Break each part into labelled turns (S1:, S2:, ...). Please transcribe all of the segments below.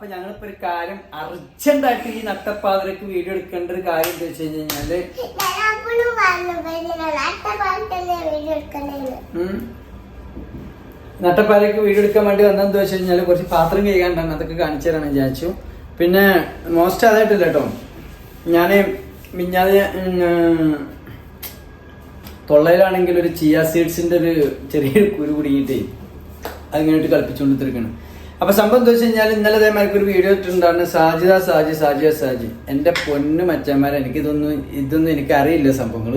S1: അപ്പൊ ഞങ്ങളിപ്പോ ഒരു കാര്യം അർജന്റായിട്ട് ഈ നട്ടപ്പാതിരക്ക് വീഡിയോ എടുക്കേണ്ട ഒരു കാര്യം എന്താ വെച്ച് കഴിഞ്ഞാൽ നട്ടപ്പാതിരക്ക് വീഡിയോ എടുക്കാൻ വേണ്ടി വന്നതെന്ന് വെച്ച് കഴിഞ്ഞാൽ കുറച്ച് പാത്രം കഴുകാണ്ടാണ് അതൊക്കെ കാണിച്ചു തരാണ് വിചാരിച്ചു. പിന്നെ മോസ്റ്റ് അതായിട്ടില്ല കേട്ടോ. ഞാൻ മിഞ്ഞാതെ തൊള്ളയിലാണെങ്കിൽ ഒരു ചിയ സീഡ്സിന്റെ ഒരു ചെറിയൊരു കുരു കുടുങ്ങിയിട്ടേ അതിങ്ങനെ കളിപ്പിച്ചുകൊണ്ട് തീർക്കണം അപ്പൊ സംഭവം എന്താ വെച്ച് കഴിഞ്ഞാൽ ഇന്നലെ അതേമാർക്ക് ഒരു വീഡിയോ ഇട്ടിട്ടുണ്ടായിരുന്നു. സാജിദ സാജി സാജിയ സാജി. എന്റെ പൊന്ന് മച്ചന്മാരെ എനിക്ക് ഇതൊന്നും ഇതൊന്നും എനിക്ക് അറിയില്ല സംഭവങ്ങൾ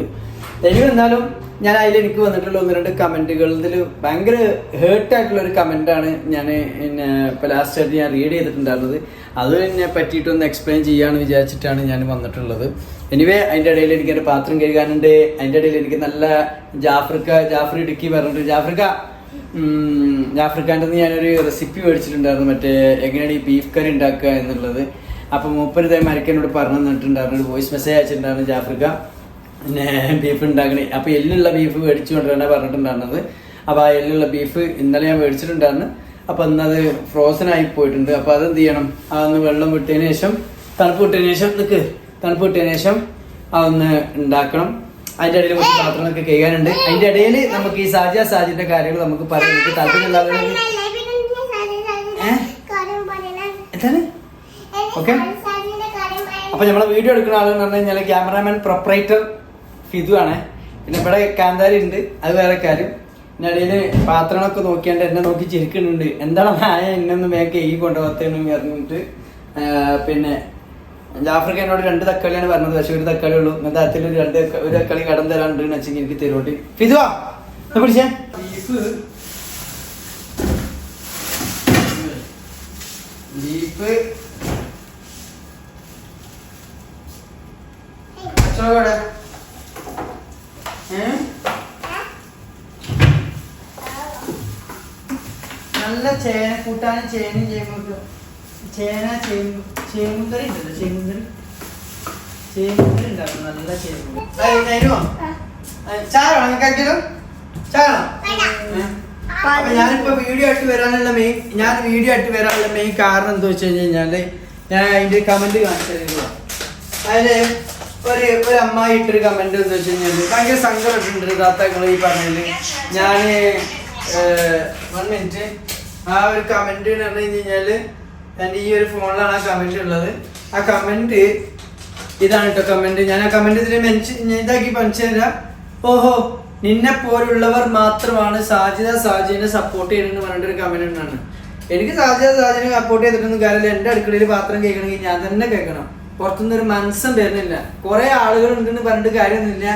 S1: എനിക്ക് എന്നാലും ഞാൻ അതിൽ എനിക്ക് വന്നിട്ടുള്ള ഒന്ന് രണ്ട് കമന്റുകളിൽ ഭയങ്കര ഹേർട്ട് ആയിട്ടുള്ള ഒരു ആണ് ഞാൻ പിന്നെ ഇപ്പൊ ലാസ്റ്റ് ആയിട്ട് ഞാൻ റീഡ് ചെയ്തിട്ടുണ്ടായിരുന്നത്. അത് എന്നെ പറ്റിയിട്ടൊന്ന് എക്സ്പ്ലെയിൻ ചെയ്യാന്ന് വിചാരിച്ചിട്ടാണ് ഞാൻ വന്നിട്ടുള്ളത്. എനിവേ അതിന്റെ ഇടയിൽ എനിക്ക് എന്റെ പാത്രം കഴുകാനുണ്ട്. അതിന്റെ ഇടയിൽ എനിക്ക് നല്ല ജാഫ്രിക്ക ജാഫ്രി ഇടുക്കി പറഞ്ഞിട്ട് ജാഫ്രിക്ക നിന്ന് ഞാനൊരു റെസിപ്പി മേടിച്ചിട്ടുണ്ടായിരുന്നു. മറ്റേ എങ്ങനെയാണ് ഈ ബീഫ് കറി ഉണ്ടാക്കുക എന്നുള്ളത്. അപ്പോൾ മൂപ്പര് ഇതേ എന്നോട് പറഞ്ഞു തന്നിട്ടുണ്ടായിരുന്നു. ഒരു വോയിസ് മെസ്സേജ് അയച്ചിട്ടുണ്ടായിരുന്നു ജാഫ്രിക്ക പിന്നെ ബീഫ് ഉണ്ടാക്കണേ. അപ്പോൾ എല്ലുള്ള ബീഫ് മേടിച്ചു കൊണ്ടുവരാനാണ് പറഞ്ഞിട്ടുണ്ടായിരുന്നത്. അപ്പോൾ ആ എല്ലുള്ള ബീഫ് ഇന്നലെ ഞാൻ മേടിച്ചിട്ടുണ്ടായിരുന്നു. അപ്പോൾ ഇന്നത് ഫ്രോസൺ ആയി പോയിട്ടുണ്ട്. അപ്പോൾ അത് എന്ത് ചെയ്യണം അതൊന്ന് വെള്ളം വിട്ടതിന് ശേഷം തണുപ്പ് വിട്ടതിന് ശേഷം നിൽക്ക് തണുപ്പ് വിട്ടതിന് ശേഷം അതൊന്ന് ഉണ്ടാക്കണം. അതിന്റെ ഇടയിൽ കുറച്ച് പാത്രങ്ങളൊക്കെ കഴിയാനുണ്ട് അതിന്റെ ഇടയിൽ നമുക്ക് ഈ സാജ സാജിന്റെ കാര്യങ്ങൾ നമുക്ക് പറയാൻ താല്പര്യമില്ലാതെ ഏ? എന്താണ്? ഓക്കെ. അപ്പൊ നമ്മളെ വീഡിയോ എടുക്കുന്ന ആളെന്ന് പറഞ്ഞു കഴിഞ്ഞാൽ ക്യാമറാമാൻ പ്രൊപ്പറേറ്റർ ഫിതു ആണ്. പിന്നെ ഇവിടെ കാന്താരി ഉണ്ട്. അത് വേറെ കാര്യം. പിന്നെ ഇടയിൽ പാത്രങ്ങളൊക്കെ നോക്കിയാണ്ട് എന്നെ നോക്കി ചിരിക്കുന്നുണ്ട്. എന്താണ് മായ എന്നൊന്നും വേഗം ഈ കൊണ്ടുപോകത്തേന്ന് പറഞ്ഞിട്ട്. പിന്നെ ജാഫ്രിക്ക എന്നോട് രണ്ട് തക്കാളിയാണ് പറഞ്ഞത്. പക്ഷെ ഒരു തക്കാളി ഉള്ളൂ. ഇന്നത്തെ അത്തിൽ ഒരു രണ്ട് ഒരു തക്കാളി കടം തരാണ്ട് വെച്ചെങ്കിൽ എനിക്ക് തരുവോട്ട്. ഇത് പിടിച്ചേ. നല്ല ചേന കൂട്ടാനും ചേനയും ചേമ്പൊക്കെ ചേന ചേമ്പ് ചേമ്പുകറി ഉണ്ടല്ലോ ചേമ്പുകറി ചേമ്പുകറി ഉണ്ടാക്കും നല്ല ചേമ്പ് ചാറോ ഏ? അപ്പൊ ഞാനിപ്പോ വീഡിയോ ആയിട്ട് വരാനുള്ള മെയിൻ ഞാൻ വീഡിയോ ആയിട്ട് വരാനുള്ള മെയിൻ കാരണം എന്താ വെച്ച് കഴിഞ്ഞാൽ ഞാൻ അതിന്റെ കമന്റ് കാണിച്ചു അതിൽ ഒരു ഒരു അമ്മായി ഇട്ടൊരു കമന്റ് എന്താ വെച്ച് കഴിഞ്ഞാൽ ഭയങ്കര സങ്കടമുണ്ട് താത്താക്കൾ ഈ പറഞ്ഞതിൽ. ഞാൻ വൺ മിനിറ്റ്. ആ ഒരു കമന്റ് എന്ന് പറഞ്ഞു കഴിഞ്ഞാൽ എന്റെ ഈ ഒരു ഫോണിലാണ് ആ കമന്റ് ഉള്ളത്. ആ കമന്റ് ഇതാണ് കേട്ടോ കമന്റ് ഞാൻ ആ കമന്റ് ഇതിൽ മെൻഷൻ ഇതാക്കി പഠിച്ചു തരാം. ഓഹോ നിന്നെ പോലുള്ളവർ മാത്രമാണ് സാജിദ സാജിനെ സപ്പോർട്ട് ചെയ്യണമെന്ന് പറഞ്ഞിട്ടൊരു കമന്റ് ഉണ്ടാണ് എനിക്ക് സാജിദ സാജിനെ സപ്പോർട്ട് ചെയ്തിട്ടൊന്നും കാര്യമില്ല. എന്റെ അടുക്കളയിൽ പാത്രം കേൾക്കണമെങ്കിൽ ഞാൻ തന്നെ കേൾക്കണം. പുറത്തുനിന്ന് ഒരു മനസ്സും വരുന്നില്ല. കുറെ ആളുകൾ ഉണ്ടെന്ന് പറഞ്ഞിട്ട് കാര്യമൊന്നുമില്ല.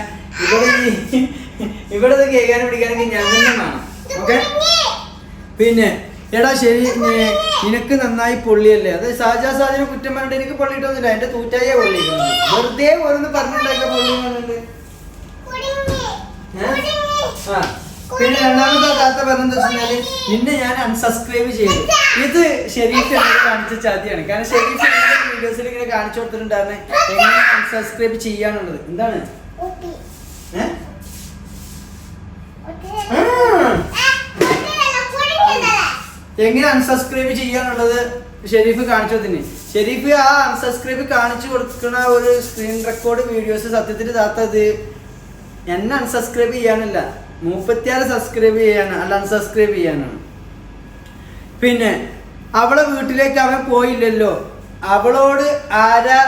S1: ഇവിടെ ഇവിടെ കേൾക്കാനും പിടിക്കാനൊക്കെ ഞാൻ തന്നെ വേണം. ഓക്കെ പിന്നെ എടാ ശരി നിനക്ക് നന്നായി പൊള്ളിയല്ലേ? അത് സാജാ സാജിനെ കുറ്റം പറഞ്ഞിട്ട് എനിക്ക് പൊള്ളിയിട്ടൊന്നുമില്ല. എന്റെ തൂറ്റായ പൊള്ളി വെറുതെ ഓരോന്ന് പറഞ്ഞിട്ടുണ്ടാക്കിയ പൊള്ളി പറഞ്ഞിട്ട് ഏ? ആ. പിന്നെ രണ്ടാമത്തെ താത്ത പറഞ്ഞെന്ന് വെച്ചാൽ നിന്നെ ഞാൻ അൺസബ്സ്ക്രൈബ് ചെയ്തു. ഇത് ഷെരീഫ് എന്നോട് കാണിച്ച ചതിയാണ്. കാരണം ഷെരീഫ് വീഡിയോസിൽ ഇങ്ങനെ കാണിച്ചു കൊടുത്തിട്ടുണ്ടായിരുന്നെ. എങ്ങനെ അൺസബ്സ്ക്രൈബ് ചെയ്യാനുള്ളത് എന്താണ്? ഏ? എങ്ങനെ അൺസബ്സ്ക്രൈബ് ചെയ്യാനുള്ളത് ഷെരീഫ് കാണിച്ചു തന്നെ ഷെരീഫ് ആ അൺസബ്സ്ക്രൈബ് കാണിച്ചു കൊടുക്കുന്ന ഒരു സ്ക്രീൻ റെക്കോർഡ് വീഡിയോസ് സത്യത്തിൽ താത്തത് എന്നെ അൺസബ്സ്ക്രൈബ് ചെയ്യാനല്ല. മുപ്പത്തിയാറ് സബ്സ്ക്രൈബ് ചെയ്യാനാണ്. അല്ല അൺസബ്സ്ക്രൈബ് ചെയ്യാനാണ്. പിന്നെ അവളെ വീട്ടിലേക്ക് അവൻ പോയില്ലല്ലോ. അവളോട് ആരാ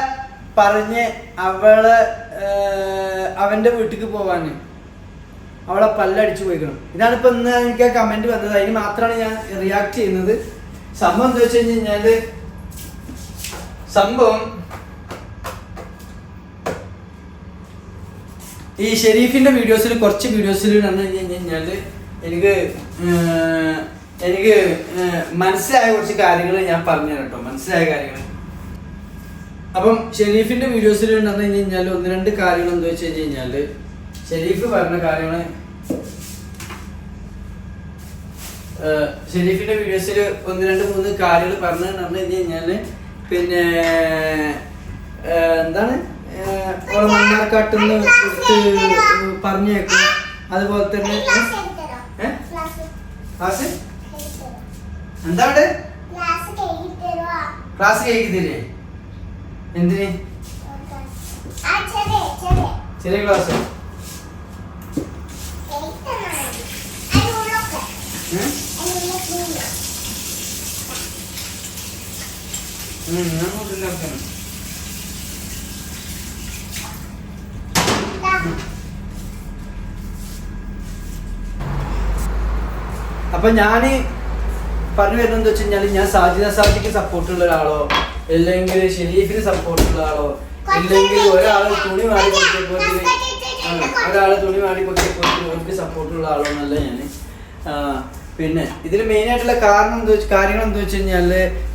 S1: പറഞ്ഞ് അവളെ അവന്റെ വീട്ടിലേക്ക് പോവാന്? അവളെ പല്ലടിച്ചു പോയിക്കണം. ഇതാണ് ഇപ്പൊ ഇന്ന് എനിക്ക് ആ കമന്റ് വന്നത്. അതിന് മാത്രമാണ് ഞാൻ റിയാക്ട് ചെയ്യുന്നത്. സംഭവം എന്താ വെച്ച് കഴിഞ്ഞാൽ സംഭവം ഈ ഷെരീഫിന്റെ വീഡിയോസിൽ കുറച്ച് വീഡിയോസിൽ കണ്ടു കഴിഞ്ഞാൽ എനിക്ക് എനിക്ക് മനസ്സിലായ കുറച്ച് കാര്യങ്ങൾ ഞാൻ പറഞ്ഞു തരട്ടോ മനസ്സിലായ കാര്യങ്ങൾ അപ്പം ഷെരീഫിന്റെ വീഡിയോസിൽ ഉണ്ടെന്ന് കഴിഞ്ഞാൽ ഒന്ന് രണ്ട് കാര്യങ്ങൾ എന്താ വെച്ച് കഴിഞ്ഞാൽ ഷെരീഫ് പറഞ്ഞ കാര്യങ്ങൾ ഷെരീഫിന്റെ വീഡിയോസിൽ ഒന്ന് രണ്ട് മൂന്ന് കാര്യങ്ങൾ പറഞ്ഞു പറഞ്ഞു കഴിഞ്ഞാൽ പിന്നെ എന്താണ്? ഓളെ മണ്ണാർക്കാട്ടുന്ന് പറഞ്ഞേക്കും. അതുപോലെ തന്നെ? ക്ലാസ്? എന്താ അവിടെ ക്ലാസ് കേൾക്കുന്നില്ലേ? എന്തിന്?
S2: ചെറിയ ചെറിയ.
S1: അപ്പൊ ഞാൻ പറഞ്ഞു വരുന്നത് വെച്ച് കഴിഞ്ഞാൽ ഞാൻ സാജിന സാജിക്ക് സപ്പോർട്ടുള്ള ഒരാളോ അല്ലെങ്കിൽ ഷെരീഫിന് സപ്പോർട്ട് ഉള്ള ആളോ അല്ലെങ്കിൽ ഒരാൾ തുണി മാറി പൊക്കിയപ്പോത്തിന് ഒരാൾ തുണി മാറി പൊക്കിയപ്പോത്തിന് അവർക്ക് സപ്പോർട്ടുള്ള ആളോ എന്നല്ല ഞാൻ. ആ, പിന്നെ ഇതിൽ മെയിൻ ആയിട്ടുള്ള കാരണം എന്താ വെച്ചാൽ കാര്യങ്ങൾ എന്താ വെച്ച് കഴിഞ്ഞാൽ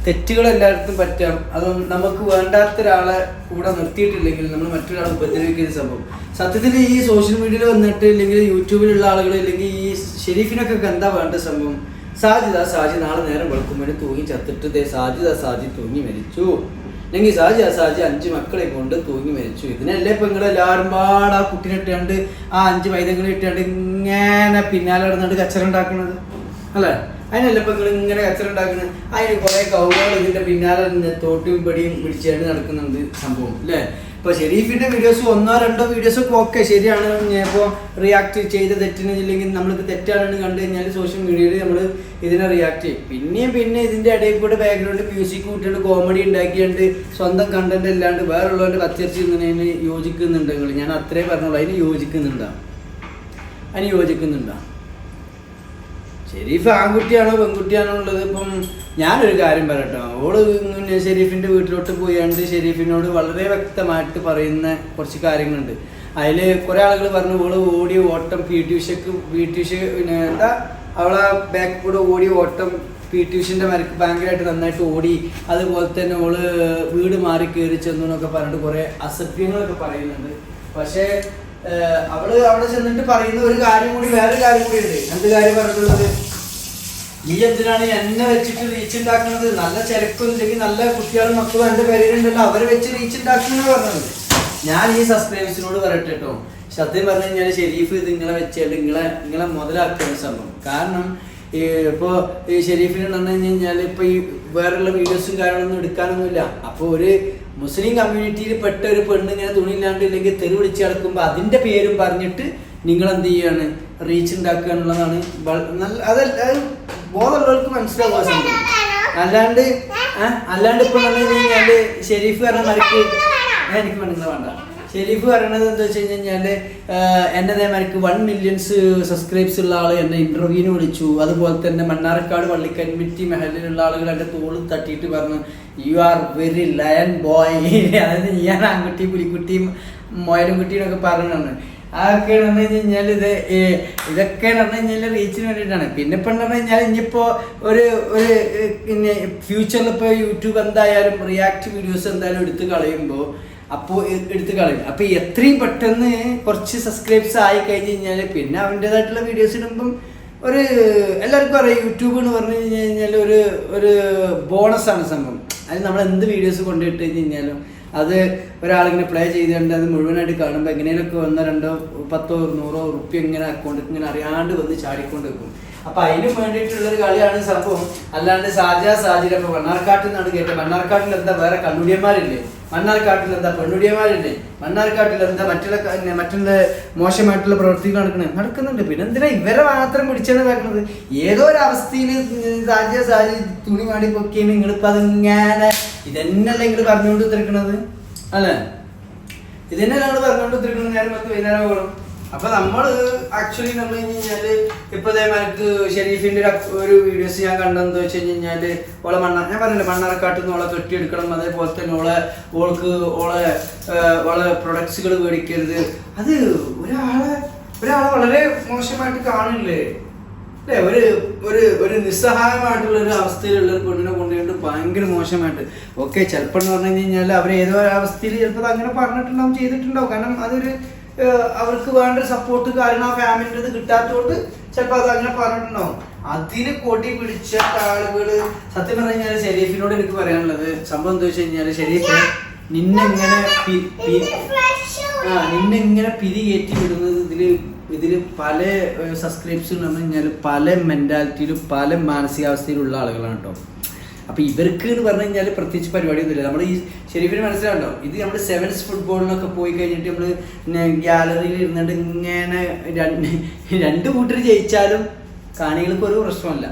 S1: തെറ്റുകൾ എല്ലായിടത്തും പറ്റാം അതും നമുക്ക് വേണ്ടാത്ത ഒരാളെ കൂടെ നിർത്തിയിട്ടില്ലെങ്കിൽ നമ്മൾ മറ്റൊരാളെ ഉപദ്രവിക്കുന്ന സംഭവം. സത്യത്തിൽ ഈ സോഷ്യൽ മീഡിയയിൽ വന്നിട്ട് ഇല്ലെങ്കിൽ യൂട്യൂബിലുള്ള ആളുകൾ ഇല്ലെങ്കിൽ ഈ ഷെരീഫിനൊക്കെ എന്താ വേണ്ട സംഭവം? സാജിദ സാജി നാളെ നേരം വെളുക്കുമ്പോൾ തൂങ്ങി ചത്തിട്ട് ദേ സാജിദ സാജി തൂങ്ങി മരിച്ചു. അല്ലെങ്കിൽ സാജി ആ സാജി അഞ്ച് മക്കളെ കൊണ്ട് തൂങ്ങി മരിച്ചു. ഇതിനല്ലേ ഇപ്പൊ നിങ്ങൾ എല്ലാവരും പാട് ആ കുട്ടീനെ ഇട്ടാണ്ട് ആ അഞ്ച് വൈദ്യങ്ങളെ ഇട്ടാണ്ട് ഇങ്ങനെ പിന്നാലെ നടന്നിട്ട് കച്ചറ ഉണ്ടാക്കുന്നത്? അല്ലേ? അതിനല്ല ഇപ്പൊ നിങ്ങൾ ഇങ്ങനെ കച്ചറ ഉണ്ടാക്കുന്നത് അതിന് കുറെ കൗകൾ ഇതിന്റെ പിന്നാലെ തോട്ടിയും പെടിയും പിടിച്ചേണ്ട് നടക്കുന്നുണ്ട് സംഭവം അല്ലേ? ഇപ്പൊ ഷെരീഫിന്റെ വീഡിയോസ് ഒന്നോ രണ്ടോ വീഡിയോസ് ഒക്കെ ഓക്കെ ശരിയാണ്. ഇപ്പോ റിയാക്ട് ചെയ്ത തെറ്റിന് ഇല്ലെങ്കിൽ നമ്മൾക്ക് തെറ്റാണെന്ന് കണ്ടു കഴിഞ്ഞാൽ സോഷ്യൽ മീഡിയയിൽ നമ്മൾ ഇതിനെ റിയാക്ട് ചെയ്യും. പിന്നെയും പിന്നെ ഇതിന്റെ ഇടയിൽ കൂടെ ബാക്ക്ഗ്രൗണ്ട് മ്യൂസിക് കൂട്ടിയിട്ട് കോമഡി ഉണ്ടാക്കിയുണ്ട് സ്വന്തം കണ്ടന്റ് അല്ലാണ്ട് വേറുള്ളവരുടെ കത്തിരിച്ച് നിന്നതിന് യോജിക്കുന്നുണ്ടെങ്കിൽ ഞാൻ അത്രേ പറഞ്ഞോളൂ. അതിന് യോജിക്കുന്നുണ്ടാ? അതിന് യോജിക്കുന്നുണ്ടാ? ഷെരീഫ് ആൺകുട്ടിയാണോ പെൺകുട്ടിയാണോ ഉള്ളത്? ഇപ്പം ഞാനൊരു കാര്യം പറയട്ടോ. ഓൾ ഷെരീഫിന്റെ വീട്ടിലോട്ട് പോയാണ്ട് ഷെരീഫിനോട് വളരെ വ്യക്തമായിട്ട് പറയുന്ന കുറച്ച് കാര്യങ്ങളുണ്ട്. അതിൽ കുറെ ആളുകൾ പറഞ്ഞു ഓൾ ഓടി ഓട്ടം പി ടി ഉഷക്ക് പി ടി ഉഷ പിന്നെ എന്താ അവളെ ബാക്ക് കൂടെ ഓടി ഓട്ടം പി ടി ഉഷന്റെ മരക്ക് ഭയങ്കരമായിട്ട് നന്നായിട്ട് ഓടി. അതുപോലെ തന്നെ ഓൾ വീട് മാറി കയറി ചെന്നു എന്നൊക്കെ പറഞ്ഞിട്ട് കുറെ അസഭ്യങ്ങളൊക്കെ പറയുന്നുണ്ട്. പക്ഷേ അവൾ അവിടെ ചെന്നിട്ട് പറയുന്ന ഒരു കാര്യം കൂടി വേറെ കാര്യം കൂടി ഉണ്ട് എന്ത് കാര്യം പറഞ്ഞിട്ടുള്ളത്? നീ എന്തിനാണ് എന്നെ വെച്ചിട്ട് റീച്ച് ഉണ്ടാക്കുന്നത്? നല്ല ചെലക്കും ഇല്ലെങ്കിൽ നല്ല കുട്ടികളും മക്കളും എന്റെ പേരിലുണ്ടല്ലോ. അവരെ വെച്ച് റീച്ച് ഉണ്ടാക്കുന്നു പറഞ്ഞത് ഞാൻ ഈ സബ്സ്ക്രൈബേഴ്സിനോട് പറയട്ടെ കേട്ടോ. സത്യം പറഞ്ഞു കഴിഞ്ഞാൽ ഷെരീഫ് ഇത് നിങ്ങളെ വെച്ചാൽ നിങ്ങളെ നിങ്ങളെ മുതലാക്കുന്ന സംഭവം. കാരണം ഈ ഇപ്പോ ഈ ഷെരീഫിന് പറഞ്ഞു കഴിഞ്ഞാൽ ഇപ്പൊ ഈ വേറെയുള്ള വീഡിയോസും കാര്യങ്ങളൊന്നും എടുക്കാനൊന്നുമില്ല. അപ്പോൾ ഒരു മുസ്ലിം കമ്മ്യൂണിറ്റിയിൽ പെട്ട ഒരു പെണ്ണ് ഇങ്ങനെ തുണിയില്ലാണ്ട് ഇല്ലെങ്കിൽ തെറി വിളിച്ച് കിടക്കുമ്പോൾ അതിന്റെ പേരും പറഞ്ഞിട്ട് നിങ്ങൾ എന്ത് ചെയ്യാണ്? റീച്ച് ഉണ്ടാക്കുക എന്നുള്ളതാണ്. നല്ല അതല്ല അത് ബോധമുള്ളവർക്ക് മനസ്സിലാവുക സംഭവം. അല്ലാണ്ട് അല്ലാണ്ട് ഇപ്പൊ നമ്മൾ കഴിഞ്ഞാൽ ഷെരീഫ് പറഞ്ഞ മരക്ക് എനിക്ക് മനസ്സിലാവേണ്ട വേണ്ട. ഷെരീഫ് പറയണത് എന്താ വെച്ച് കഴിഞ്ഞാൽ എന്നെ അതേമാതിരിക്ക് വൺ മില്യൺസ് സബ്സ്ക്രൈബ്സ് ഉള്ള ആൾ എന്നെ ഇന്റർവ്യൂവിന് വിളിച്ചു. അതുപോലെ തന്നെ മണ്ണാർക്കാട് പള്ളിക്കൻമിറ്റി മെഹലിലുള്ള ആളുകൾ എന്റെ തോളിൽ തട്ടിയിട്ട് പറഞ്ഞു you are very lion boy അതായത് ഞാൻ ആൺകുട്ടി പുലിക്കുട്ടിയും മോയലും കുട്ടിയും പറഞ്ഞാണ് അതൊക്കെ പറഞ്ഞു കഴിഞ്ഞാൽ ഇത് ഇതൊക്കെ പറഞ്ഞു കഴിഞ്ഞാൽ റീച്ചിന് വേണ്ടിയിട്ടാണ്. പിന്നെ ഇപ്പം പറഞ്ഞു കഴിഞ്ഞാൽ ഇനിയിപ്പോൾ ഒരു ഒരു പിന്നെ ഫ്യൂച്ചറിൽ ഇപ്പോൾ യൂട്യൂബ് എന്തായാലും റിയാക്ട് വീഡിയോസ് എന്തായാലും എടുത്ത് കളയുമ്പോൾ അപ്പോൾ എടുത്ത് കളയും. അപ്പോൾ എത്രയും പെട്ടെന്ന് കുറച്ച് സബ്സ്ക്രൈബ്സ് ആയി കഴിഞ്ഞ് കഴിഞ്ഞാൽ പിന്നെ അവന്റെതായിട്ടുള്ള വീഡിയോസ് ഇടുമ്പം ഒരു എല്ലാവർക്കും അറിയാം യൂട്യൂബ് എന്ന് പറഞ്ഞു കഴിഞ്ഞ് കഴിഞ്ഞാൽ ഒരു ഒരു ബോണസ് ആണ് സംഭവം. അത് നമ്മൾ എന്ത് വീഡിയോസ് കൊണ്ടിട്ട് കഴിഞ്ഞ് കഴിഞ്ഞാലും അത് ഒരാളിങ്ങനെ പ്ലേ ചെയ്തുകൊണ്ട് അത് മുഴുവനായിട്ട് കാണുമ്പോൾ എങ്ങനെയൊക്കെ വന്ന രണ്ടോ പത്തോ നൂറോ റുപ്യ ഇങ്ങനെ അക്കൗണ്ടിൽ ഇങ്ങനെ അറിയാണ്ട് വന്ന് ചാടിക്കൊണ്ട് വെക്കും അപ്പൊ അതിന് വേണ്ടിയിട്ടുള്ളൊരു കളിയാണ് സംഭവം. അല്ലാണ്ട് സാജ സാജിര ഇപ്പൊ മണ്ണാർക്കാട്ടിൽ നിന്നാണ് കേട്ടത്. മണ്ണാർക്കാട്ടിൽ എന്താ വേറെ കണ്ണുടിയന്മാരില്ലേ മണ്ണാർക്കാട്ടിൽ എന്താ പെണ്ണുടിയന്മാരില്ലേ മണ്ണാർക്കാട്ടിൽ എന്താ മറ്റുള്ള മറ്റുള്ള മോശമായിട്ടുള്ള പ്രവൃത്തികൾ നടക്കണേ നടക്കുന്നുണ്ട്. പിന്നെ എന്തിനാ ഇവരെ മാത്രം പിടിച്ചാണ് നടക്കുന്നത് ഏതോ ഒരു അവസ്ഥയിൽ സാധ്യ സാരി തുണി മാടി പൊക്കിയാണ് നിങ്ങളിപ്പോ അതിങ്ങനെ ഇതന്നെയല്ലേ നിങ്ങൾ പറഞ്ഞുകൊണ്ട് തിരക്കണത് അല്ലേ? ഇതന്നെ ഞങ്ങൾ പറഞ്ഞുകൊണ്ട് തീർക്കണത് ഞാൻ പത്ത് വൈകുന്നേരം പോകണം അപ്പൊ നമ്മൾ ആക്ച്വലി നമ്മൾ കഴിഞ്ഞാൽ ഇപ്പൊ ഇതേമാർക്ക് ഷെരീഫിന്റെ ഒരു വീഡിയോസ് ഞാൻ കണ്ടെന്ന് വെച്ച് കഴിഞ്ഞാൽ ഓളെ മണ്ണ ഞാൻ പറഞ്ഞില്ല മണ്ണാർക്കാട്ടിൽ നിന്ന് ഓളെ കെട്ടിയെടുക്കണം അതേപോലെ തന്നെ ഓളെ ഓൾക്ക് ഓളെ ഓളെ പ്രൊഡക്ട്സുകൾ മേടിക്കരുത്. അത് ഒരാളെ ഒരാളെ വളരെ മോശമായിട്ട് കാണില്ലേ? അല്ലേ? ഒരു ഒരു ഒരു നിസ്സഹായമായിട്ടുള്ള ഒരു അവസ്ഥയിലുള്ള ഒരു പെണ്ണിനെ കൊണ്ടുപോയിട്ട് ഭയങ്കര മോശമായിട്ട്. ഓക്കെ ചിലപ്പോൾ എന്ന് പറഞ്ഞു കഴിഞ്ഞാൽ അവർ ഏതോ അവസ്ഥയിൽ ചിലപ്പോൾ അങ്ങനെ പറഞ്ഞിട്ടുണ്ടാവും ചെയ്തിട്ടുണ്ടാവും. കാരണം അതൊരു അവർക്ക് വേണ്ട സപ്പോർട്ട് കാരണം ആ ഫാമിലിന്റെ ഇത് കിട്ടാത്തതുകൊണ്ട് ചിലപ്പോൾ അത് അങ്ങനെ പറഞ്ഞിട്ടുണ്ടാവും. അതിന് കൊടി പിടിച്ച ആളുകൾ സത്യം പറഞ്ഞു കഴിഞ്ഞാൽ ഷെരീഫിനോട് എനിക്ക് പറയാനുള്ളത് സംഭവം എന്താ വെച്ച് കഴിഞ്ഞാൽ ഷെരീഫ് നിന്നെ ഇങ്ങനെ പി- പി- ആ നിന്നെങ്ങനെ പിരി കയറ്റി വിടുന്നത് ഇതിൽ ഇതിൽ പല സബ്സ്ക്രൈബ്സ് പറഞ്ഞു കഴിഞ്ഞാൽ പല മെന്റാലിറ്റിയിലും പല മാനസികാവസ്ഥയിലുള്ള ആളുകളാണ് കേട്ടോ അപ്പൊ ഇവർക്ക് എന്ന് പറഞ്ഞു കഴിഞ്ഞാൽ പ്രത്യേകിച്ച് പരിപാടിയൊന്നുമില്ല. നമ്മൾ ഈ ഷെരീഫിന് മനസ്സിലാണല്ലോ ഇത് നമ്മൾ സെവൻസ് ഫുട്ബോളിനൊക്കെ പോയി കഴിഞ്ഞിട്ട് നമ്മൾ ഗ്യാലറിയിൽ ഇരുന്നിട്ട് ഇങ്ങനെ രണ്ട് കൂട്ടർ ജയിച്ചാലും കാണികൾക്ക് ഒരു പ്രശ്നമല്ല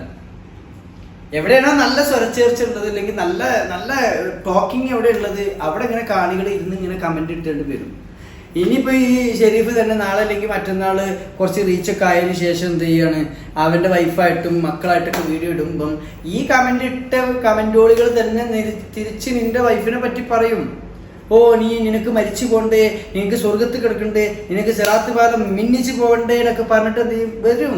S1: എവിടെയാണോ നല്ല സ്വരച്ചേർച്ച ഉള്ളത് അല്ലെങ്കിൽ നല്ല നല്ല ടോക്കിംഗ് എവിടെ ഉള്ളത് അവിടെ ഇങ്ങനെ കാണികൾ ഇരുന്ന് ഇങ്ങനെ കമന്റ് ഇട്ടേണ്ടി വരും. ഇനിയിപ്പോ ഈ ഷെരീഫ് തന്നെ നാളെ അല്ലെങ്കിൽ മറ്റന്നാൾ കുറച്ച് റീച്ചൊക്കെ ആയതിനു ശേഷം എന്ത് ചെയ്യാണ്? അവന്റെ വൈഫായിട്ടും മക്കളായിട്ടൊക്കെ വീഡിയോ ഇടുമ്പം ഈ കമന്റ് ഇട്ട കമന്റോളികൾ തന്നെ തിരിച്ച് നിന്റെ വൈഫിനെ പറ്റി പറയും. ഓ നീ നിനക്ക് മരിച്ചു പോകണ്ടേ? നിനക്ക് സ്വർഗത്ത് കിടക്കണ്ടേ? നിനക്ക് ചെറാത്ത് പാലം മിന്നിച്ച് പോകണ്ടേ എന്നൊക്കെ പറഞ്ഞിട്ട് നീ വരും.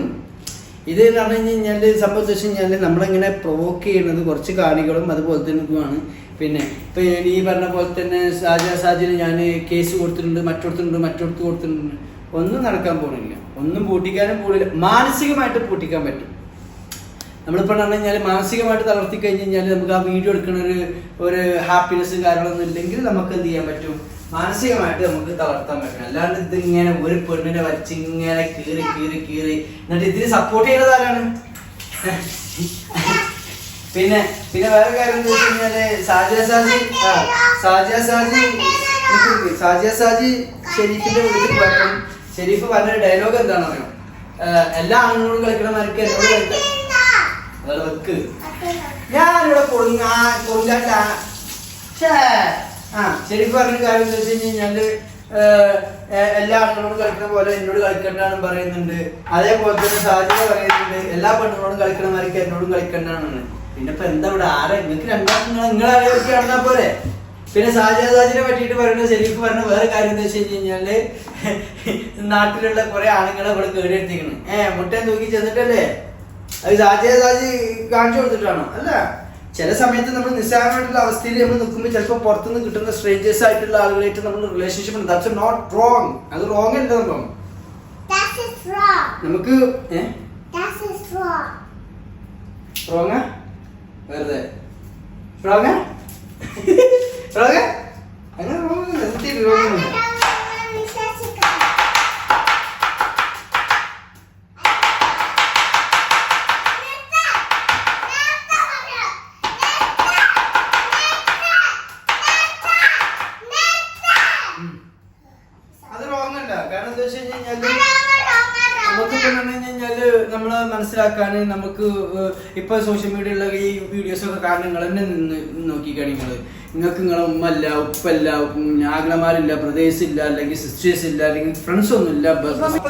S1: ഇത് പറഞ്ഞു കഴിഞ്ഞാൽ സംഭവം വെച്ച് കഴിഞ്ഞാൽ നമ്മളിങ്ങനെ പ്രൊവോക്ക് ചെയ്യുന്നത് കുറച്ച് കാണികളും അതുപോലെ തന്നെ ഇതുമാണ് പിന്നെ ഇപ്പൊ ഈ പറഞ്ഞ പോലെ തന്നെ സാജ സാജിന് ഞാൻ കേസ് കൊടുത്തിട്ടുണ്ട് മറ്റൊടുത്തുണ്ട് മറ്റൊടുത്ത് കൊടുത്തിട്ടുണ്ട്. ഒന്നും നടക്കാൻ പോണില്ല. ഒന്നും പൂട്ടിക്കാനും പോണില്ല. മാനസികമായിട്ട് പൂട്ടിക്കാൻ പറ്റും. നമ്മളിപ്പോൾ പറഞ്ഞു കഴിഞ്ഞാൽ മാനസികമായിട്ട് തളർത്തി കഴിഞ്ഞ് കഴിഞ്ഞാൽ നമുക്ക് ആ വീഡിയോ എടുക്കുന്ന ഒരു ഒരു ഹാപ്പിനെസ് കാര്യങ്ങളൊന്നും ഇല്ലെങ്കിൽ നമുക്ക് എന്ത് ചെയ്യാൻ പറ്റും? മാനസികമായിട്ട് നമുക്ക് തളർത്താൻ പറ്റും. അല്ലാണ്ട് ഇതിങ്ങനെ ഒരു പെണ്ണിനെ വരച്ച് ഇങ്ങനെ കീറി കീറി കീറി. എന്നിട്ട് ഇതിന് സപ്പോർട്ട് ചെയ്യുന്നത് ആരാണ്? പിന്നെ പിന്നെ വേറെ കാര്യം എന്താ വെച്ച് കഴിഞ്ഞാൽ സാജിയ സാജി ആ സാജിയ സാജി. സാജിയ സാജി ഷെരീഫിന്റെ വീട്ടിൽ പറഞ്ഞു ഷെരീഫ് പറഞ്ഞ ഡയലോഗ് എന്താണെന്നറിയോ? എല്ലാ ആണുങ്ങളോടും കളിക്കണമാർക്ക് എന്നോട് വെക്ക്. ഞാനിവിടെ കൊളുങ്ങ കൊല്ലാട്ട ആ ഷെരീഫ് പറഞ്ഞ കാര്യം എന്താ വെച്ച് കഴിഞ്ഞാൽ എല്ലാ ആണുങ്ങളോടും കളിക്കുന്ന പോലെ എന്നോട് കളിക്കണ്ടാണ് പറയുന്നുണ്ട്. അതേപോലെ തന്നെ സാധ്യത പറയുന്നുണ്ട് എല്ലാ പെണ്ണുങ്ങളോടും കളിക്കണമാർക്ക് എന്നോടും കളിക്കണ്ടാണെന്ന് പിന്നെ ഇപ്പൊ എന്താ ഇവിടെ? ആരെ? നിങ്ങൾക്ക് രണ്ടാം നിങ്ങൾ നിങ്ങളെ പറ്റി പോലെ പിന്നെ സാജാ സാജിനെ പറ്റിയിട്ട് പറയുന്നത് ശരിക്കും പറഞ്ഞ വേറെ കാര്യം എന്താ വെച്ച് കഴിഞ്ഞാൽ നാട്ടിലുള്ള കുറെ ആണുങ്ങളെ ഇവിടെ കേടെടുത്തിരിക്കണം. ഏഹ് മുട്ട തൂക്കി ചെന്നിട്ടല്ലേ? അത് സാജാ സാജി കാണിച്ചു കൊടുത്തിട്ടാണോ? അല്ല. ചില സമയത്ത് നമ്മൾ നിസ്സാരമായിട്ടുള്ള അവസ്ഥയിൽ നമ്മൾ നിൽക്കുമ്പോൾ ചിലപ്പോൾ പുറത്തുനിന്ന് കിട്ടുന്ന സ്ട്രേഞ്ചേഴ്സ് ആയിട്ടുള്ള ആളുകളായിട്ട് നമ്മൾ റിലേഷൻഷിപ്പ് ഉണ്ട്. ദാറ്റ്സ് നോട്ട് റോങ് അത് റോങ് അല്ല
S2: wrong.
S1: നമുക്ക് ഏഹ് വെറുതെ. റോങ്ങ റോങ്ങ അങ്ങനെ റോങ്ങ് നിർത്തി റോങ്ങൊന്നുമില്ല അത് റോങ് അല്ല കാരണം എന്താ വെച്ച് കഴിഞ്ഞാൽ നമുക്ക് ഇപ്പൊ പറഞ്ഞു കഴിഞ്ഞാൽ നമ്മൾ മനസ്സിലാക്കാന് നമുക്ക് ഇപ്പൊ സോഷ്യൽ മീഡിയയിലുള്ള ഈ വീഡിയോസ് ഒക്കെ കാരണം നിങ്ങൾ തന്നെ നിന്ന് നോക്കിക്കാണ് നിങ്ങൾക്ക് നിങ്ങളെ ഉമ്മല്ല ഉപ്പല്ല ആഗ്ലമാരില്ല ബ്രദേഴ്സ് ഇല്ല അല്ലെങ്കിൽ സിസ്റ്റേഴ്സ് ഇല്ല അല്ലെങ്കിൽ ഫ്രണ്ട്സ് ഒന്നും ഇല്ല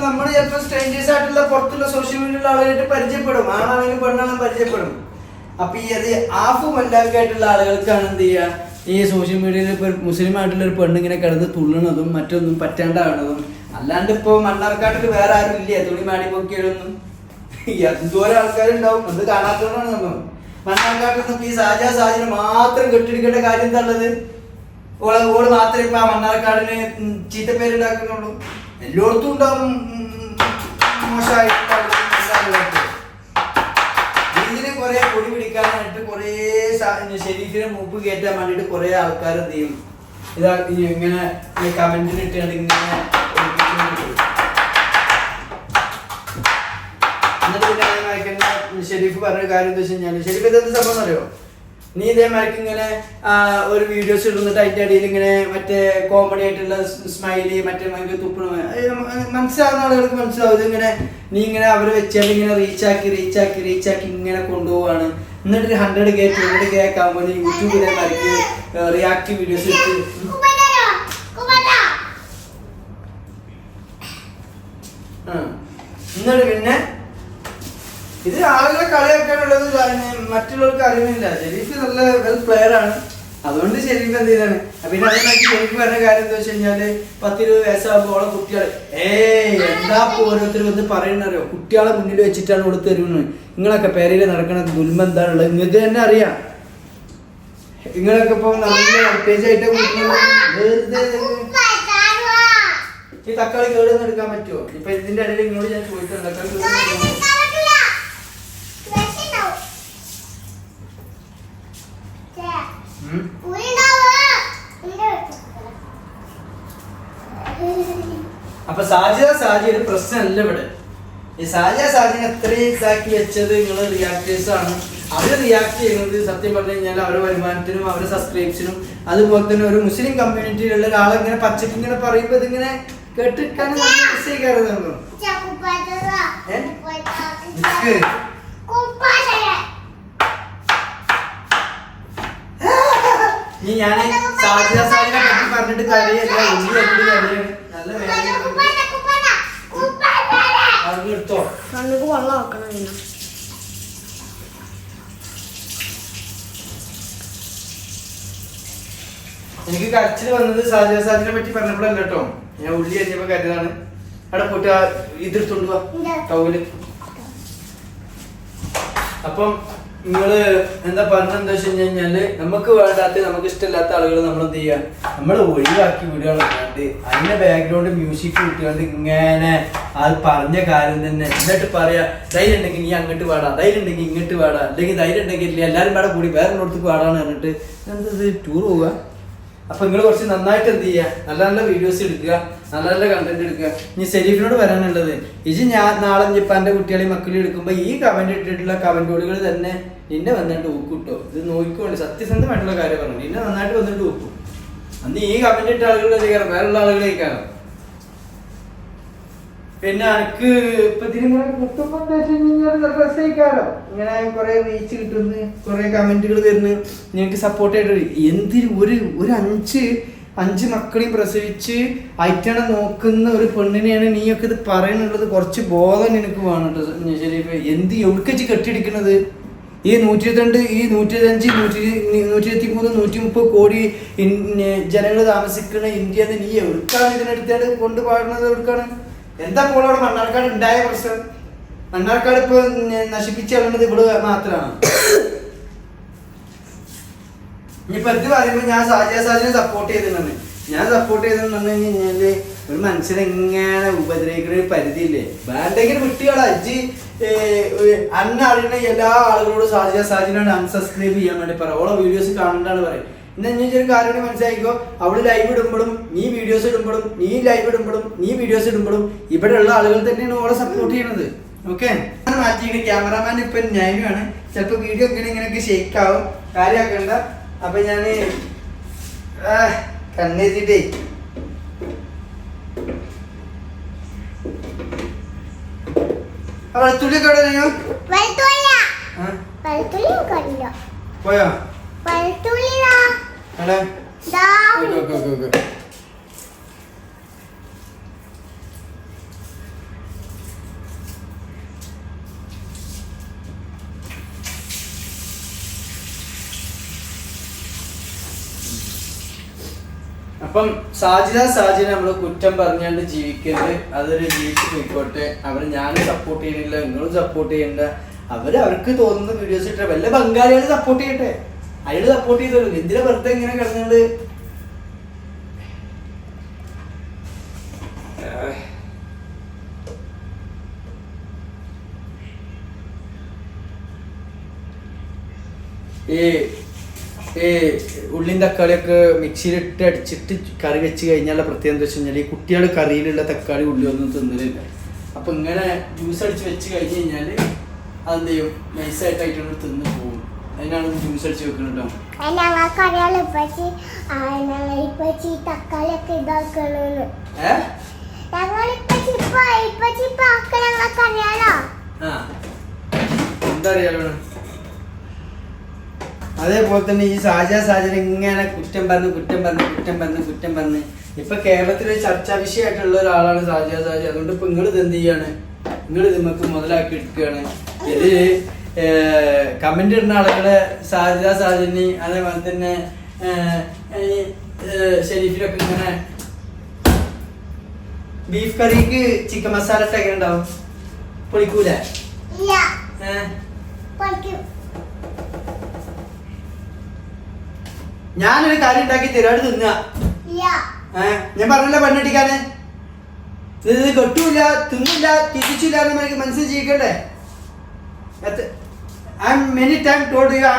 S1: നമ്മൾ സ്ട്രേഞ്ചേഴ്സ് ആയിട്ടുള്ള പുറത്തുള്ള സോഷ്യൽ മീഡിയയിലുള്ള ആളുകളായിട്ട് പരിചയപ്പെടും. ആണാണെങ്കിലും പെണ്ണാണെങ്കിലും പരിചയപ്പെടും. അപ്പൊ ഈ അത് ആഫും മല്ലാക്കായിട്ടുള്ള ആളുകൾക്കാണ് എന്ത് ചെയ്യുക ഈ സോഷ്യൽ മീഡിയയിൽ ഇപ്പൊ മുസ്ലിം ആയിട്ടുള്ള ഒരു പെണ്ണ് ഇങ്ങനെ കിടന്ന് തുള്ളണതും മറ്റൊന്നും പറ്റാണ്ടാവണതും അല്ലാണ്ട് ഇപ്പൊ മണ്ണാർക്കാട്ടിൽ വേറെ ആരും ഇല്ല? തുണി മാടി പൊക്കിയൊന്നും എന്തോരം ആൾക്കാരുണ്ടാവും? അത് കാണാത്തവരാണ് നമ്മൾ. മണ്ണാർക്കാട്ടിൽ ഈ സാജാ സാജിനെ മാത്രം കെട്ടിടിക്കേണ്ട കാര്യം എന്താണത്? ഓൾ ഓളെ മാത്രമേ ഇപ്പൊ ആ മണ്ണാർക്കാടിന് ചീത്തപ്പേരുണ്ടാക്കുന്നുള്ളൂ. എല്ലായിടത്തും ഉണ്ടാവും മോശമായിട്ട്. ഇതിന് കുറെ പൊടി പിടിക്കാനായിട്ട് കുറെ ശരീരത്തിന് മൂപ്പ് കയറ്റാൻ വേണ്ടിട്ട് കുറെ ആൾക്കാർ എന്ത് ചെയ്യും? ഇതാ ഇങ്ങനെ കമന്റിന് ഇട്ടുകൊണ്ട് ഇങ്ങനെ ഒളിപ്പിച്ചുകൊണ്ടിരിക്കും. എന്നിട്ട് പിന്നെ അതേമാതിരി തന്നെ ഷെരീഫ് പറഞ്ഞ കാര്യം എന്താ വെച്ച് കഴിഞ്ഞാൽ ഷെരീഫ് ഇതെന്ത് സംഭവം അറിയോ നീ ഇതേമാതിരിക്ക് ഇങ്ങനെ ഒരു വീഡിയോസ് ഇടുന്നിട്ട് അതിന്റെ അടിയിൽ ഇങ്ങനെ മറ്റേ കോമഡി ആയിട്ടുള്ള സ്മൈലി മറ്റേ ഭയങ്കര തുപ്പണ മനസ്സിലാവുന്ന ആളുകൾക്ക് മനസ്സിലാവും. ഇതിങ്ങനെ നീ ഇങ്ങനെ അവർ വെച്ചാൽ ഇങ്ങനെ റീച്ചാക്കി റീച്ചാക്കി റീച്ചാക്കി ഇങ്ങനെ കൊണ്ടുപോവാണ്. എന്നിട്ട് ഒരു hundred K two hundred K ഒക്കെ ആകുമ്പോൾ യൂട്യൂബിലെ മരിക്ക് റിയാക്ട് വീഡിയോസ് ഇട്ട്. എന്നിട്ട് പിന്നെ ഇത് ആളുകളെ കളിയാക്കാനുള്ളത് മറ്റുള്ളവർക്ക് അറിയുന്നില്ല ഷെരീഫ് നല്ല വെൽ പ്ലെയർ ആണ്. അതുകൊണ്ട് ഷെരീഫ് എന്ത് ചെയ്താണ്? പിന്നെ അതിനകത്ത് ഷെരീഫ് പറഞ്ഞ കാര്യം എന്താ വെച്ച് കഴിഞ്ഞാൽ പത്തിരുപത് വയസ്സാകുമ്പോൾ ഓളെ കുട്ടികളെ ഏയ് എന്താ ഓരോരുത്തർ വന്ന് പറയണറിയോ കുട്ടികളെ മുന്നിൽ വെച്ചിട്ടാണ് കൊടുത്തു തരുന്നത് നിങ്ങളൊക്കെ പേരയിൽ നടക്കണ ദുൽമ എന്താണുള്ളത്? നിങ്ങൾക്ക് തന്നെ അറിയാം. നിങ്ങളൊക്കെ ഇപ്പൊ നല്ല അഡ്വൈസ് ആയിട്ട് വെറുതെ ഈ തക്കാളി കേടൊന്നും എടുക്കാൻ പറ്റുമോ ഇപ്പൊ ഇതിന്റെ ഇടയിൽ നിങ്ങളോട് ഞാൻ ചോദിച്ചിട്ടുണ്ട് തക്കാളി കേടൊന്നും എടുക്കാൻ പറ്റുമോ? ഉം? അപ്പൊ സാജിദ സാജിയുടെ പ്രശ്നമല്ല ഇവിടെ. ഈ സാജിയ സാജിനെ എത്രയും ഇതാക്കി വെച്ചത് നിങ്ങൾ റിയാക്ടേഴ്സ് ആണ്. അവർ റിയാക്ട് ചെയ്യുന്നത് സത്യം പറഞ്ഞു കഴിഞ്ഞാൽ അവരുടെ വരുമാനത്തിനും അവരുടെ സബ്സ്ക്രൈബ്സിനും അതുപോലെ തന്നെ ഒരു മുസ്ലിം കമ്മ്യൂണിറ്റിയിലുള്ള ഒരാളെ ഇങ്ങനെ പച്ചക്ക് ഇങ്ങനെ പറയുമ്പോൾ ഇതിങ്ങനെ
S2: കേട്ടിട്ടാണ്
S1: ഏ? ഞാൻ സാധ്യത സാധ്യത പറ്റി പറഞ്ഞിട്ട് കരയല്ല ഒന്നും എന്ത് കരയാണ് നല്ല വേദന. എടുത്തോ.
S3: കണ്ണുക്ക് വെള്ളം വെക്കണം
S1: എനിക്ക് കരച്ചിൽ വന്നത് സാധ്യത സാധ്യതയെ പറ്റി പറഞ്ഞപ്പോഴല്ല കേട്ടോ. ഞാൻ ഉള്ളി അരിഞ്ഞപ്പോ കരുതാണ് അവിടെ പോയിട്ട് ഇതെടുത്തോണ്ട് പോവാ ടൗൽ അപ്പം നിങ്ങൾ എന്താ പറഞ്ഞെന്താ വെച്ച് കഴിഞ്ഞാൽ നമുക്ക് വേണ്ടാത്ത നമുക്ക് ഇഷ്ടമില്ലാത്ത ആളുകൾ നമ്മൾ എന്ത് ചെയ്യാ? നമ്മൾ ഒഴിവാക്കി വിടുകയാണെന്നുണ്ട് അതിന്റെ ബാക്ക്ഗ്രൗണ്ട് മ്യൂസിക് കിട്ടുകൊണ്ട് ഇങ്ങനെ അത് പറഞ്ഞ കാര്യം തന്നെ. എന്നിട്ട് പറയാ ധൈര്യം ഉണ്ടെങ്കിൽ നീ അങ്ങോട്ട് പാടാ ധൈര്യം ഉണ്ടെങ്കിൽ ഇങ്ങോട്ട് പാടാ അല്ലെങ്കിൽ ധൈര്യം ഉണ്ടെങ്കിൽ ഇല്ല എല്ലാരും പാടെ കൂടി വേറെ ഒരിടത്ത് പാടാന്ന് പറഞ്ഞിട്ട് എന്താ ടൂർ പോവുക അപ്പൊ നിങ്ങൾ കുറച്ച് നന്നായിട്ട് എന്ത് ചെയ്യുക നല്ല നല്ല വീഡിയോസ് എടുക്കുക. നല്ല നല്ല കണ്ടന്റ് എടുക്കുക. ഇനി സെരീഫിനോട് വരാനുള്ളത്. ഇജി ഞാൻ നാളെ ഇപ്പം ഇപ്പൊ എന്റെ കുട്ടികളെയും മക്കളെയും എടുക്കുമ്പോൾ ഈ കമന്റ് ഇട്ടിട്ടുള്ള കമന്റോടുകൾ തന്നെ നിന്നെ വന്നിട്ട് ഊക്കൂട്ടോ ഇത് നോക്കിക്കൊണ്ട് സത്യസന്ധമായിട്ടുള്ള കാര്യം പറഞ്ഞു. നിന്നെ നന്നായിട്ട് വന്നിട്ട് ഊക്കും. അന്ന് ഈ കമന്റ് ഇട്ട ആളുകളെ വേറെ വേറെയുള്ള ആളുകളേക്കാണ് പിന്നെ എനിക്ക് ഇപ്പൊ ഇതിനിങ്ങനെ ഇങ്ങനെ കുറെ റീച്ച് കിട്ടുന്നു കുറെ കമന്റുകൾ വരുന്നു ഞങ്ങൾക്ക് സപ്പോർട്ട് ആയിട്ട് എന്തിന് ഒരു ഒരു അഞ്ച് അഞ്ച് മക്കളെയും പ്രസവിച്ച് അയറ്റണ നോക്കുന്ന ഒരു പെണ്ണിനെയാണ് നീയൊക്കെ ഇത് പറയുന്നുള്ളത് കുറച്ച് ബോധം നിനക്ക് വേണം കേട്ടോ ശരി എന്ത് എവിടേക്ക് കെട്ടിടിക്കണത് ഈ നൂറ്റി ഇരുപത്തിരണ്ട് ഈ നൂറ്റി ഇരുപത്തഞ്ച് നൂറ്റി നൂറ്റി ഇരുപത്തി മൂന്ന് നൂറ്റി മുപ്പത് കോടി ജനങ്ങൾ താമസിക്കുന്ന ഇന്ത്യ നീ എവിടുക്കാണ് ഇതിനെടുത്തേട് കൊണ്ടുപോകുന്നത് എവിടുക്കാണ്? എന്താ പോലെ അവിടെ മണ്ണാർക്കാട് ഉണ്ടായ പ്രശ്നം? മണ്ണാർക്കാട് ഇപ്പൊ നശിപ്പിച്ച് കളയുന്നത് ഇവിടെ മാത്രമാണ് ഇനിയിപ്പൊ എന്ത് പറയുമ്പോ ഞാൻ സാജിയ സാജിനെ സപ്പോർട്ട് ചെയ്തിട്ടുണ്ട്. ഞാൻ സപ്പോർട്ട് ചെയ്തെന്ന് പറഞ്ഞു കഴിഞ്ഞാൽ ഒരു മനുഷ്യനെങ്ങനെ ഉപദ്രവിക്കുന്ന ഒരു പരിധിയില്ലേ? വേണ്ടെങ്കിൽ വിട്ടുകളാ. അജ്ജി അന്ന അറിയുന്ന എല്ലാ ആളുകളോടും സാജിയ സാജിനോട് അൺസബ്സ്ക്രൈബ് ചെയ്യാൻ വേണ്ടി പറ. ഓളോ വീഡിയോസ് കാണണ്ടാണ് പറയും. ഇന്ന് ഇനി ഒരു കാര്യം മനസ്സിലാക്കിക്കോ. അവൾ ലൈവ് ഇടുമ്പോഴും നീ വീഡിയോസ് ഇടുമ്പോഴും നീ ലൈവ് ഇടുമ്പോഴും നീ വീഡിയോസ് ഇടുമ്പോഴും ഇവിടെ ഉള്ള ആളുകൾ തന്നെയാണ് ഓളെ സപ്പോർട്ട് ചെയ്യണത്. ഓക്കെ മാറ്റിയിട്ട് ക്യാമറമാൻ ഇപ്പൊ ഞാനുമാണ് ചിലപ്പോ വീഡിയോ ഇങ്ങനെ ഇങ്ങനെയൊക്കെ ഷേക്ക് ആവും. കാര്യമാക്കണ്ട അപ്പൊ ഞാൻ കണ്ണെഴുതിട്ടേ
S2: വെളുത്തുള്ളി കണ്ടോ
S1: പോയോ? അപ്പം സാജിദ സാജിനെ നമ്മൾ കുറ്റം പറഞ്ഞുകൊണ്ട് ജീവിക്കരുത് അതൊരു ജീവിച്ച് പോയിക്കോട്ടെ. അവർ ഞാനും സപ്പോർട്ട് ചെയ്യുന്നില്ല നിങ്ങളും സപ്പോർട്ട് ചെയ്യണ്ട. അവർ അവർക്ക് തോന്നുന്ന വീഡിയോസ് ഇട്ട വല്ല ബംഗാളികൾ സപ്പോർട്ട് ചെയ്യട്ടെ. അയാൾ സപ്പോർട്ട് ചെയ്തു എന്തിനാ വെറുതെ ഇങ്ങനെ കിടന്നത്? ഈ ഈ ഉള്ളിയും തക്കാളിയൊക്കെ മിക്സിയിലിട്ട് അടിച്ചിട്ട് കറി വെച്ച് കഴിഞ്ഞാൽ പ്രത്യേകം എന്താ വെച്ച് കഴിഞ്ഞാൽ ഈ കുട്ടികൾ കറിയിലുള്ള തക്കാളി ഉള്ളി ഒന്നും തിന്നലില്ല. അപ്പൊ ഇങ്ങനെ ജ്യൂസ് അടിച്ച് വെച്ച് കഴിഞ്ഞ് കഴിഞ്ഞാൽ അതെന്ത് ചെയ്യും? നൈസായിട്ടായിട്ട് തിന്ന് പോകും. അതിനാണ് ജ്യൂസ് അടിച്ച് വെക്കുന്നത് കേട്ടോ
S2: ഞങ്ങൾക്കറിയാലോ ഇപ്പച്ചി ഇപ്പച്ചി തക്കാളിയൊക്കെ ഇതാക്കണെന്ന്.
S1: ഏ?
S2: ഞങ്ങൾ ഇപ്പച്ചി ഇപ്പൊ ഇപ്പച്ചി ഇപ്പൊ ആക്ക
S1: ആ. എന്താ അതേപോലെ തന്നെ ഈ സാജ സാജന ഇങ്ങനെ കുറ്റം പറഞ്ഞ് കുറ്റം പറഞ്ഞ് കുറ്റം പറഞ്ഞ് കുറ്റം പറഞ്ഞ്. ഇപ്പൊ കേരളത്തിൽ ഒരു ചർച്ചാ വിഷയമായിട്ടുള്ള ഒരാളാണ് സാജ സാജ. അതുകൊണ്ട് ഇപ്പൊ നിങ്ങൾ ഇത് എന്ത് ചെയ്യാണ്? നിങ്ങൾ ഇത് നമുക്ക് മുതലാക്കി എടുക്കുകയാണ് ഇത് കമന്റ് ഇടുന്ന ആളുകളെ സാജിദ സാജിനി അതേപോലെ തന്നെ ഷെരീഫിലൊക്കെ ഇങ്ങനെ ബീഫ് കറിക്ക് ചിക്കൻ മസാല ഇട്ട് എങ്ങനെ ഉണ്ടാവും. പൊളിക്കൂല? ഞാനൊരു കാര്യം ഉണ്ടാക്കി തരാട് തിന്നുക ഞാൻ പറഞ്ഞില്ല പെണ്ണട്ടിക്കാന് ഇത് കെട്ടൂല തിന്നില്ല തിരിച്ചില്ല എന്ന് എനിക്ക് മനസ്സിൽ ജീവിക്കണ്ടേ? Years old times told you I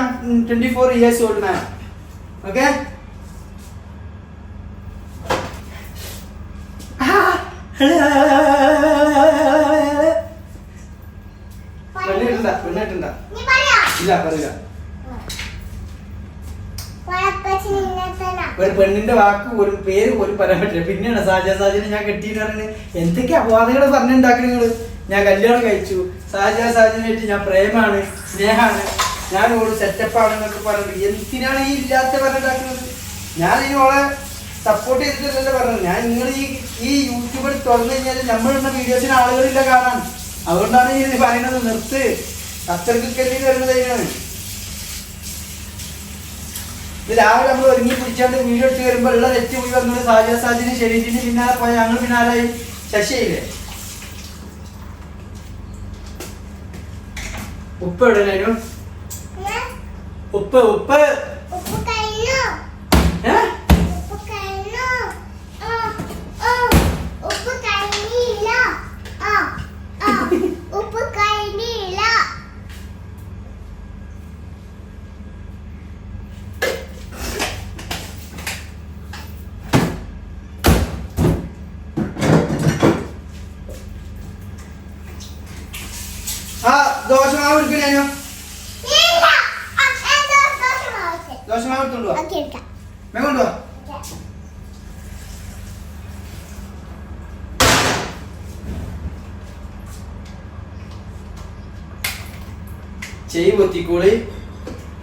S2: നീ പറയാ.
S1: ഇല്ല പറയില്ല.
S2: man. തന്നെ
S1: ഒരു പെണ്ണിന്റെ വാക്ക് ഒരു പേര് ഒരു പറയാൻ പറ്റില്ല. പിന്നെയാണ് സാജ സാജിനെ ഞാൻ കെട്ടിയിട്ട് പറഞ്ഞത്. എന്തൊക്കെയാ അപവാദങ്ങൾ പറഞ്ഞുണ്ടാക്കി നിങ്ങൾ? ഞാൻ കല്യാണം കഴിച്ചു. സാജ സാജനായിട്ട് ഞാൻ പ്രേമാണ് സ്നേഹമാണ് ഞാൻ ഓൾ സെറ്റപ്പാണ് എന്നൊക്കെ പറഞ്ഞത് എന്തിനാണ് ഈ ഇല്ലാത്ത പറഞ്ഞിട്ടാക്കുന്നത് ഞാൻ ഇതിനോളെ സപ്പോർട്ട് ചെയ്തിട്ടല്ലല്ലോ പറഞ്ഞത്. ഞാൻ നിങ്ങൾ ഈ ഈ യൂട്യൂബിൽ തുറന്നു കഴിഞ്ഞാൽ നമ്മളിടുന്ന വീഡിയോസിന് ആളുകളില്ല കാണാൻ. അതുകൊണ്ടാണ് ഞാൻ പറയുന്നത് നിർത്ത്. അത്രയ്ക്ക് കല്ലിൽ വരുന്നത് അതിനാണ് ഇത് രാവിലെ നമ്മൾ ഒരുങ്ങി പിടിച്ചാണ്ട് വീഡിയോ എടുത്ത് വരുമ്പോൾ ഉള്ള തെറ്റ് പോയി വന്നത് സാജ സാജിന് ശരീരത്തിന് പിന്നാലെ പോയ ഞങ്ങൾ പിന്നാലായി ശശിയില്ലേ? ഉപ്പ്
S2: എവിടെയായിരുന്നു?
S1: ഉപ്പ് ഉപ്പ്
S2: ഉപ്പ് കഴിഞ്ഞു
S1: ഏ?
S2: ഉപ്പ് കഴിഞ്ഞു ആ ആ ഉപ്പ് കഴിഞ്ഞില്ല ആ ആ ഉപ്പ് കഴിഞ്ഞില്ല
S1: ആ ദോശമാവ് എടുക്കണേനു
S2: ഇല്ല. ആ, എന്തോ ദോഷം ആവശ്യം
S1: ദോശമാവ് എടുത്തോണ്ട് വാ.
S2: ഓക്കെ എടുക്കാം.
S1: വേഗം കൊണ്ടുവാ
S2: ഓക്കെ.
S1: ചെയ് പൊത്തിക്കോളി.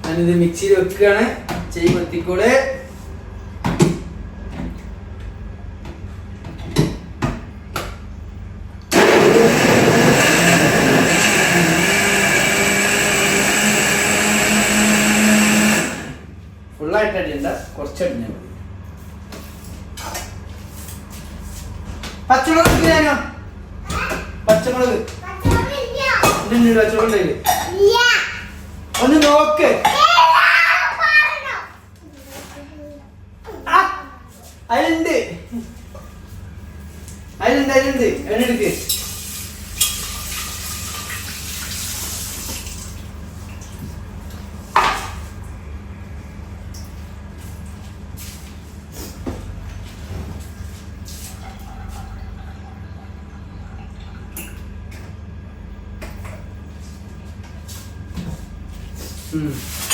S1: ഞാനിത് മിക്സിയിൽ വെക്കുകയാണ്. ചെയ് പൊത്തിക്കോളി. ഫുള്ളായിട്ട് അടിയണ്ട കുറച്ചടിഞ്ഞാൽ മതി. പച്ചമുളക് ഇട്ടില്ലാനോ പച്ചമുളക്. ഇതിന് പച്ചമുളക് ഒന്ന് നോക്ക്. അതിലുണ്ട് അതിലുണ്ട് അതിലുണ്ട് എണ്ണെടുക്ക് 嗯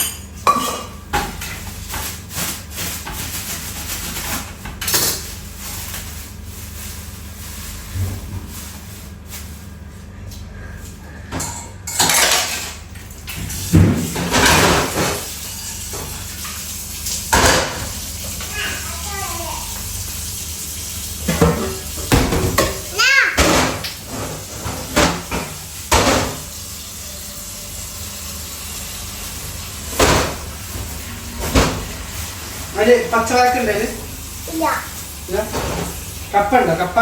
S1: കപ്പ? ഉണ്ടോ കപ്പ.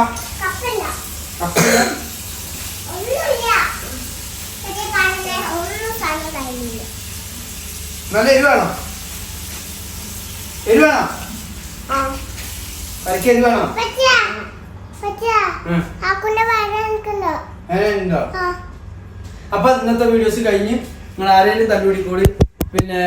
S1: കപ്പ നല്ല എരിവാണോ? എരിവാണോ?
S2: ആ.
S1: കരിക്ക് എരിവാണോ. അപ്പൊ ഇന്നത്തെ വീഡിയോസ് കഴിഞ്ഞ് നിങ്ങൾ ആരെങ്കിലും തല്ലുപിടിക്കൂടി പിന്നെ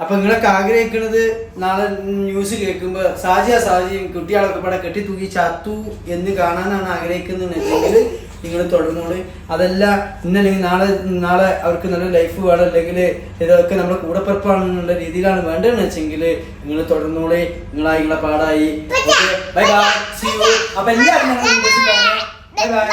S1: അപ്പൊ നിങ്ങളൊക്കെ ആഗ്രഹിക്കുന്നത് നാളെ ന്യൂസ് കേൾക്കുമ്പോ സാജിയ സാജിയും കുട്ടികളൊക്കെ പടം കെട്ടി തൂക്കി ചത്തു എന്ന് കാണാനാണ് ആഗ്രഹിക്കുന്നുണ്ടെങ്കിൽ നിങ്ങൾ തുടർന്നോളൂ അതല്ല ഇന്നല്ലെങ്കിൽ നാളെ നാളെ അവർക്ക് നല്ല ലൈഫ് വേണം. അല്ലെങ്കിൽ ഇതൊക്കെ നമ്മുടെ കൂടെ പുറപ്പാണെന്നുള്ള രീതിയിലാണ് വേണ്ടതെന്ന് വെച്ചെങ്കിൽ നിങ്ങൾ തുടർന്നോളേ നിങ്ങളായി നിങ്ങളെ പാടായി. ബൈ ബൈ സി യു അപ്പൊ എല്ലാവരും
S2: ബൈ, ബൈ.